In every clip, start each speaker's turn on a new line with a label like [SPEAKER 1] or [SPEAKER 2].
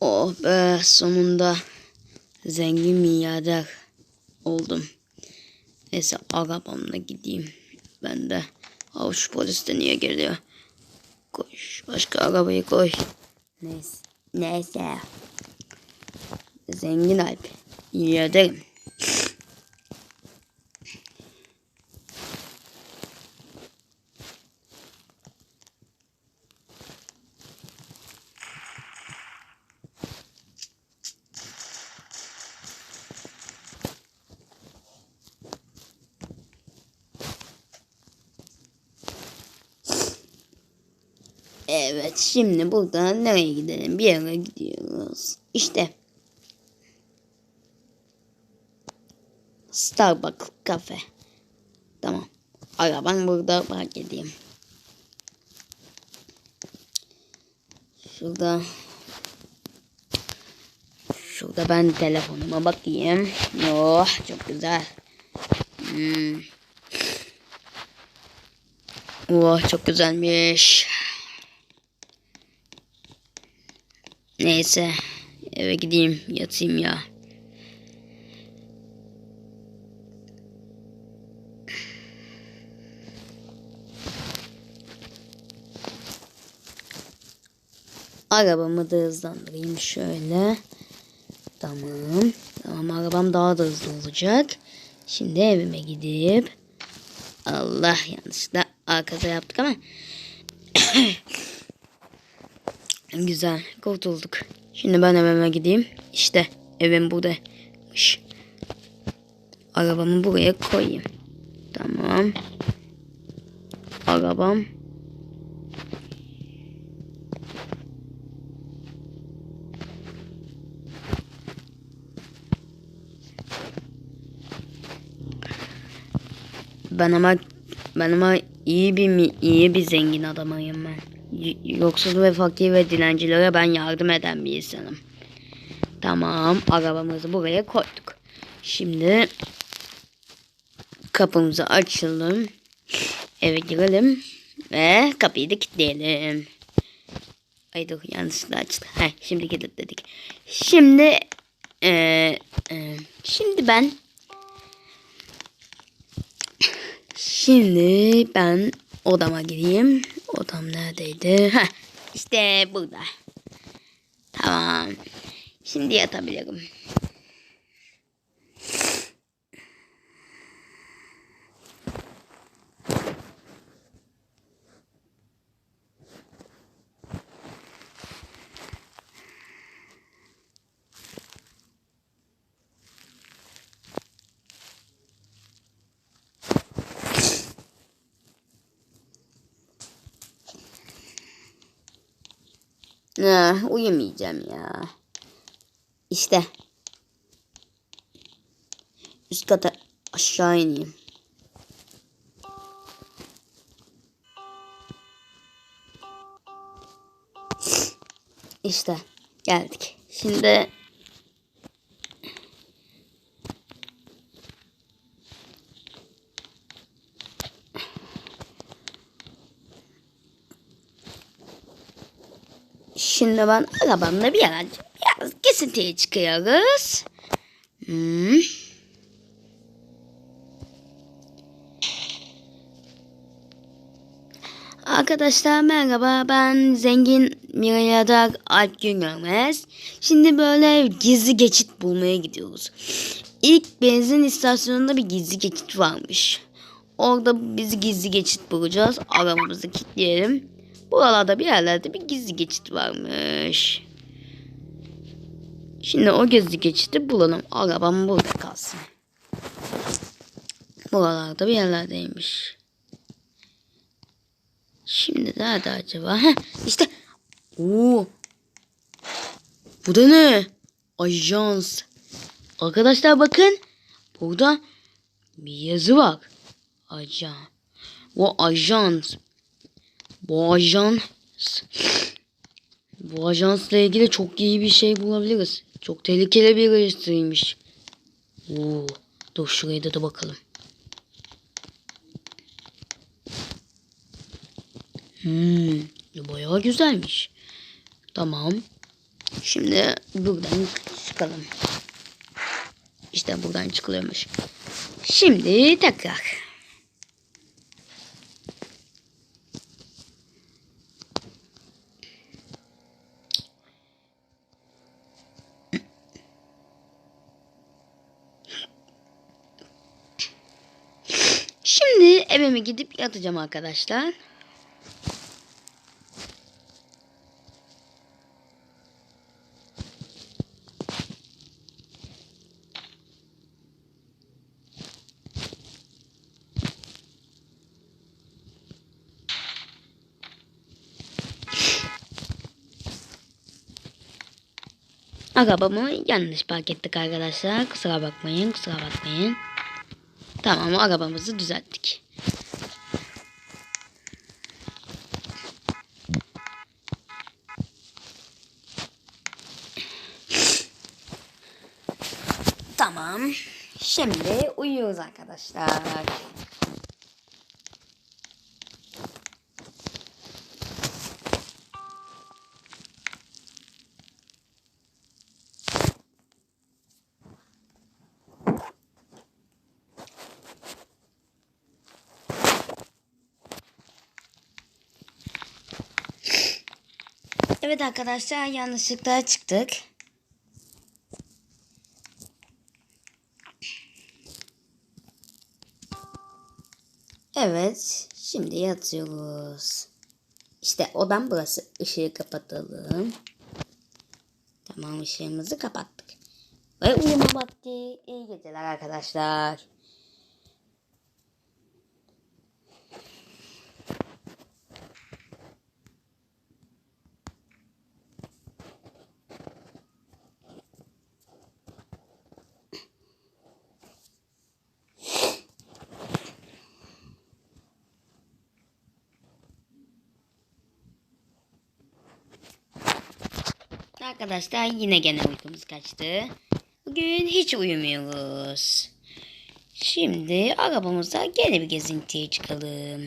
[SPEAKER 1] Oh be sonunda zengin milyarder oldum. Neyse arabamla gideyim. Ben de. Avuç polis de niye geliyor? Koş. Başka arabayı koy. Neyse. Neyse. Zengin Alp. Milyarderim. Evet şimdi buradan nereye gidelim? Bir yere gidiyoruz. İşte. Starbucks kafe. Tamam. Araban burada park edeyim. Şurada. Şurada ben telefonuma bakayım. Oh çok güzel. Hmm. Oh çok güzelmiş. Neyse eve gideyim yatayım ya. Arabamı da hızlandırayım şöyle. Tamam. Tamam arabam daha da hızlı olacak. Şimdi evime gidip Allah yanlışlıkla arkaza yaptık ama Güzel kurtulduk. Şimdi ben evime gideyim. İşte evim buradaymış. Arabamı buraya koyayım. Tamam. Arabam. Ben ama ben ama iyi bir iyi bir zengin adamıyım ben. Y- Yoksul ve fakir ve dilencilere ben yardım eden bir insanım. Tamam, arabamızı buraya koyduk. Şimdi kapımızı açalım. Eve girelim ve kapıyı da kilitleyelim. Ay dur yanlışlıkla açtı. Heh, şimdi kilitledik. Şimdi eee, eee, şimdi ben Şimdi ben odama gireyim. Odam neredeydi? Heh, işte burada. Tamam. Şimdi yatabilirim. Ne, uyumayacağım ya. İşte. Üst kata aşağı ineyim. İşte geldik. Şimdi Şimdi ben arabamla bir yana biraz kesintiye çıkıyoruz. Hmm. Arkadaşlar merhaba ben zengin milyarder Alp Güngörmez. Şimdi böyle gizli geçit bulmaya gidiyoruz. İlk benzin istasyonunda bir gizli geçit varmış. Orada biz gizli geçit bulacağız. Arabamızı kilitleyelim. Buralarda bir yerlerde bir gizli geçit varmış. Şimdi o gizli geçiti bulalım. Arabam burada kalsın. Buralarda bir yerlerdeymiş. Şimdi nerede acaba? Heh, işte. Oo. Bu da ne? Ajans. Arkadaşlar bakın. Burada bir yazı var. Ajan. Bu ajans. Bu ajans bu ajansla ilgili çok iyi bir şey bulabiliriz. Çok tehlikeli bir rejistriymiş. Oo, dur şuraya da, da bakalım. Hmm, bayağı güzelmiş. Tamam. Şimdi buradan çıkalım. İşte buradan çıkılıyormuş. Şimdi tekrar. Şimdi evime gidip yatacağım arkadaşlar. Arabamı yanlış park arkadaşlar. Kusura bakmayın, kusura bakmayın. Tamam, arabamızı düzelttik. Tamam. Şimdi uyuyoruz arkadaşlar. Evet arkadaşlar yanlışlıkla çıktık. Evet şimdi yatıyoruz. İşte odam burası. Işığı kapatalım. Tamam ışığımızı kapattık. Ve uyuma vakti. İyi geceler arkadaşlar. Arkadaşlar yine gene uykumuz kaçtı. Bugün hiç uyumuyoruz. Şimdi arabamıza gene bir gezintiye çıkalım.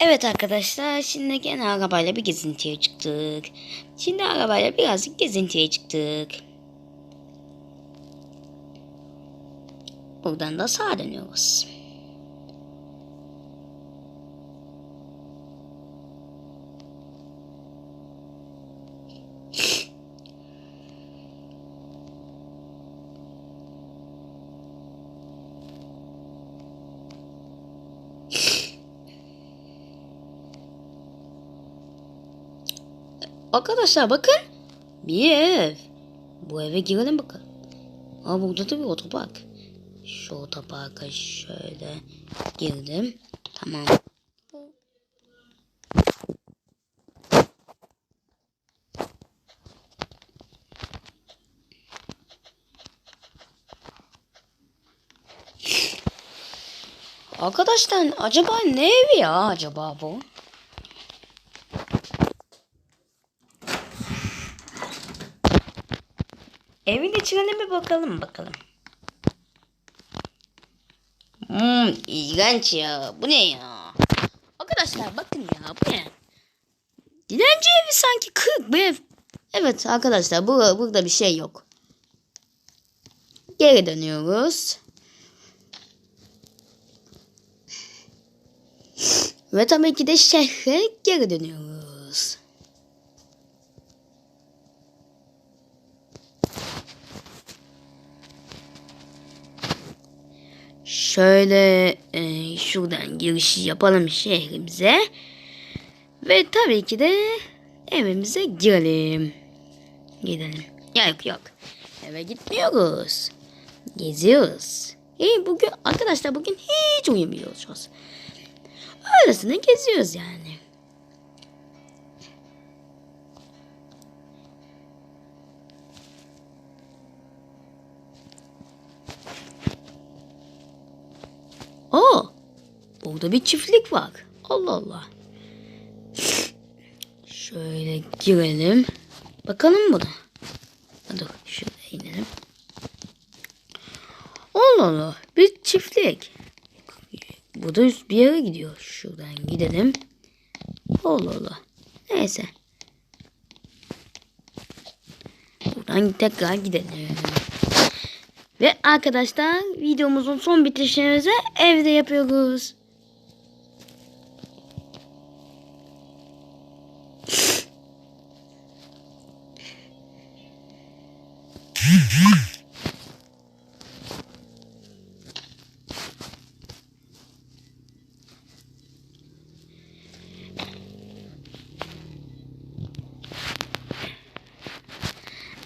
[SPEAKER 1] Evet arkadaşlar şimdi gene arabayla bir gezintiye çıktık. Şimdi arabayla birazcık gezintiye çıktık. Buradan da sağa dönüyoruz. Arkadaşlar bakın. Bir ev. Bu eve girelim bakalım. Aa burada da bir otopark. Şu otoparka şöyle girdim. Tamam. Arkadaşlar acaba ne evi ya acaba bu? Evin içine bir bakalım bakalım. Hmm, iğrenç ya. Bu ne ya? Arkadaşlar bakın ya bu ne? Dilenci evi sanki kırık bir ev. Evet arkadaşlar bu, burada bir şey yok. Geri dönüyoruz. Ve tabii ki de şehre geri dönüyoruz. Şöyle e, şuradan girişi yapalım şehrimize. Ve tabii ki de evimize girelim. Gidelim. Yok yok. Eve gitmiyoruz. Geziyoruz. Hey bugün arkadaşlar bugün hiç uyumuyoruz. Öylesine geziyoruz yani. Aa, burada bir çiftlik var. Allah Allah. Şöyle girelim. Bakalım buna. Dur şöyle inelim. Allah Allah. Bir çiftlik. Bu da üst bir yere gidiyor. Şuradan gidelim. Allah Allah. Neyse. Buradan tekrar gidelim. Ve arkadaşlar videomuzun son bitişimizi evde yapıyoruz.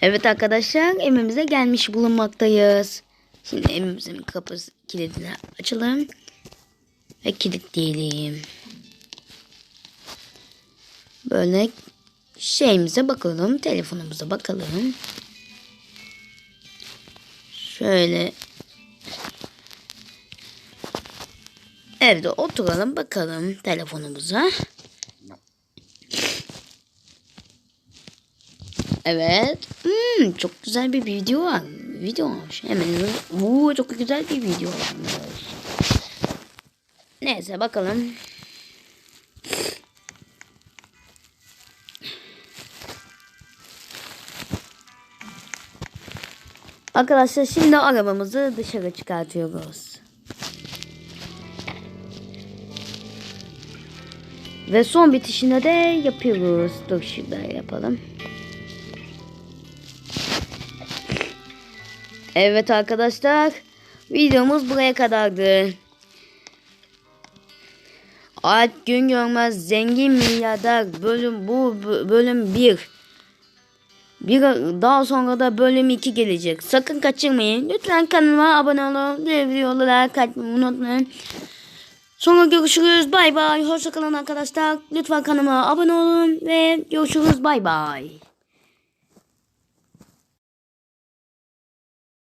[SPEAKER 1] Evet arkadaşlar evimize gelmiş bulunmaktayız. Şimdi evimizin kapısı kilidini açalım. Ve kilitleyelim. Böyle şeyimize bakalım. Telefonumuza bakalım. Şöyle evde oturalım bakalım telefonumuza. Evet. Hmm, çok güzel bir video var. Video olmuş. Hemen Vuu, çok güzel bir video olmuş. Neyse bakalım. Arkadaşlar şimdi arabamızı dışarı çıkartıyoruz. Ve son bitişinde de yapıyoruz. Dur şurada yapalım. Evet arkadaşlar. Videomuz buraya kadardı. Alp gün görmez zengin milyarder bölüm bu bölüm 1. Bir daha sonra da bölüm 2 gelecek. Sakın kaçırmayın. Lütfen kanalıma abone olun. Ve videoları kaçmayı unutmayın. Sonra görüşürüz. Bay bay. Hoşçakalın arkadaşlar. Lütfen kanalıma abone olun ve görüşürüz. Bay bay.